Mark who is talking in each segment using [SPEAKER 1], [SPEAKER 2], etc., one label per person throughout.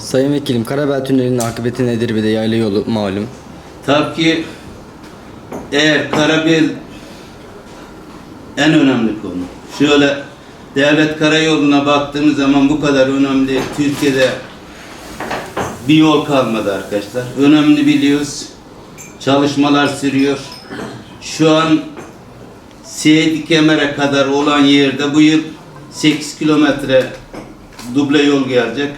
[SPEAKER 1] Sayın Vekilim, Karabel Tüneli'nin akıbeti nedir bir de yayla yolu malum.
[SPEAKER 2] Tabii ki eğer Karabel en önemli konu. Şöyle devlet karayoluna baktığımız zaman bu kadar önemli Türkiye'de bir yol kalmadı arkadaşlar. Önemli biliyoruz. Çalışmalar sürüyor. Şu an Seydi Kemer'e kadar olan yerde bu yıl 8 kilometre duble yol gelecek.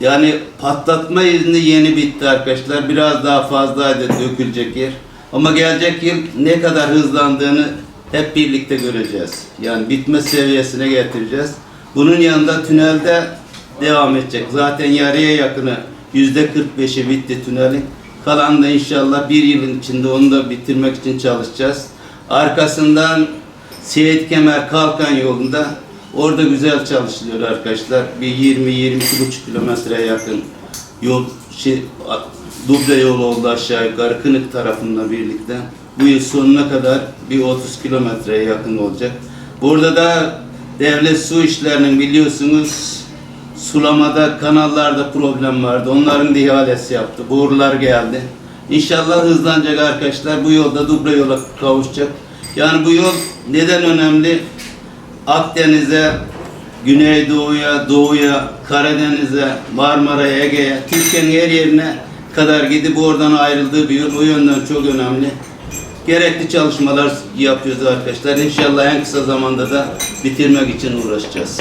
[SPEAKER 2] Yani patlatma izni yeni bitti arkadaşlar. Biraz daha fazlaydı dökülecek yer. Ama gelecek yıl ne kadar hızlandığını hep birlikte göreceğiz. Yani bitme seviyesine getireceğiz. Bunun yanında tünelde devam edecek. Zaten yarıya yakını yüzde 45'i bitti tünelin. Kalan da inşallah bir yılın içinde onu da bitirmek için çalışacağız. Arkasından Seyit Kemer Kalkan yolunda orada güzel çalışılıyor arkadaşlar. Bir 20-22,5 kilometreye yakın yol şey, duble yol oldu aşağı yukarı Kınık tarafında birlikte. Bu yıl sonuna kadar bir 30 kilometreye yakın olacak. Burada da devlet su işlerinin biliyorsunuz sulamada kanallarda problem vardı. Onların da ihalesi yaptı. Borular geldi. İnşallah hızlanacak arkadaşlar. Bu yolda duble yola kavuşacak. Yani bu yol neden önemli? Akdeniz'e, Güneydoğu'ya, Doğu'ya, Karadeniz'e, Marmara'ya, Ege'ye, Türkiye'nin her yerine kadar gidip oradan ayrıldığı bir yol. O yönden çok önemli. Gerekli çalışmalar yapıyoruz arkadaşlar. İnşallah en kısa zamanda da bitirmek için uğraşacağız.